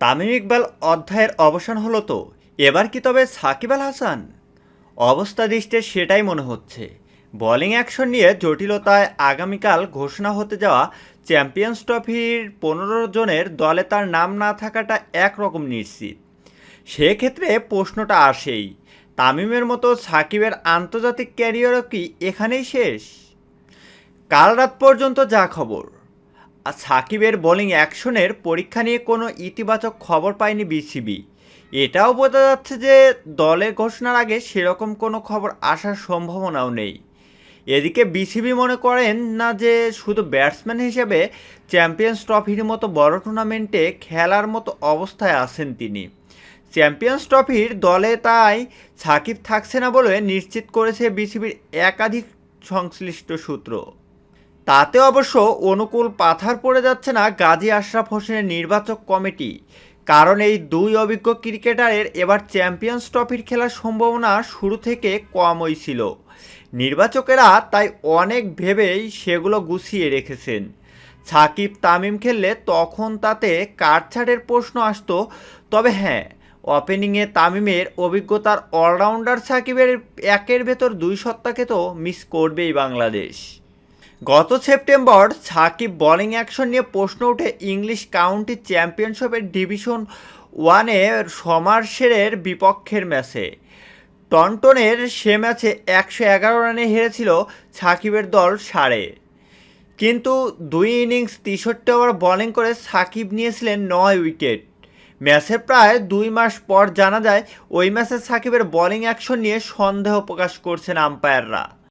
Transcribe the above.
তামিম ইকবাল অধ্যায়ের অবসান হলো তো। এবার কি তবে সাকিব আল হাসান? অবস্থা দৃষ্টে সেটাই মনে হচ্ছে। বোলিং অ্যাকশন নিয়ে জটিলতায় আগামীকাল ঘোষণা হতে যাওয়া চ্যাম্পিয়ন্স ট্রফির পনেরো জনের দলে তার নাম না থাকাটা একরকম নিশ্চিত। সেক্ষেত্রে প্রশ্নটা আসেই, তামিমের মতো সাকিবের আন্তর্জাতিক ক্যারিয়ারও কি এখানেই শেষ? কাল রাত পর্যন্ত যা খবর। আর সাকিবের বোলিং অ্যাকশনের পরীক্ষা নিয়ে কোনো ইতিবাচক খবর পায়নি বিসিবি। এটাও বোঝা যাচ্ছে যে দলের ঘোষণার আগে সেরকম কোনো খবর আসার সম্ভাবনাও নেই। এদিকে বিসিবি মনে করেন না যে শুধু ব্যাটসম্যান হিসেবে চ্যাম্পিয়ন্স ট্রফির মতো বড় টুর্নামেন্টে খেলার মতো অবস্থায় আছেন তিনি। চ্যাম্পিয়ন্স ট্রফির দলে তাই সাকিব থাকছে না বলে নিশ্চিত করেছে বিসিবির একাধিক সংশ্লিষ্ট সূত্র। তাতে অবশ্য অনুকূল পাথার পড়ে যাচ্ছে না গাজী আশরাফ হোসেনের নির্বাচক কমিটি। কারণ এই দুই অভিজ্ঞ ক্রিকেটারের এবার চ্যাম্পিয়ন্স ট্রফির খেলার সম্ভাবনা শুরু থেকে কমই ছিল। নির্বাচকেরা তাই অনেক ভেবেই সেগুলো গুছিয়ে রেখেছেন। সাকিব তামিম খেললে তখন তাতে কাটছাটের প্রশ্ন আসতো, তবে হ্যাঁ ওপেনিংয়ে তামিমের অভিজ্ঞতার অলরাউন্ডার সাকিবের একের ভেতর দুই সত্তাকে তো মিস করবেই বাংলাদেশ। গত সেপ্টেম্বর সাকিব বোলিং অ্যাকশন নিয়ে প্রশ্ন উঠে ইংলিশ কাউন্টি চ্যাম্পিয়নশিপের ডিভিশন ওয়ানে সমারসেরের বিপক্ষের ম্যাচে। টনটনের সে ম্যাচে একশো এগারো রানে হেরেছিল সাকিবের দল সাড়ে কিন্তু দুই ইনিংস তেষট্টি ওভার বোলিং করে সাকিব নিয়েছিলেন নয় উইকেট। ম্যাচের প্রায় দুই মাস পর জানা যায়, ওই ম্যাচে সাকিবের বোলিং অ্যাকশন নিয়ে সন্দেহ প্রকাশ করছেন আম্পায়াররা।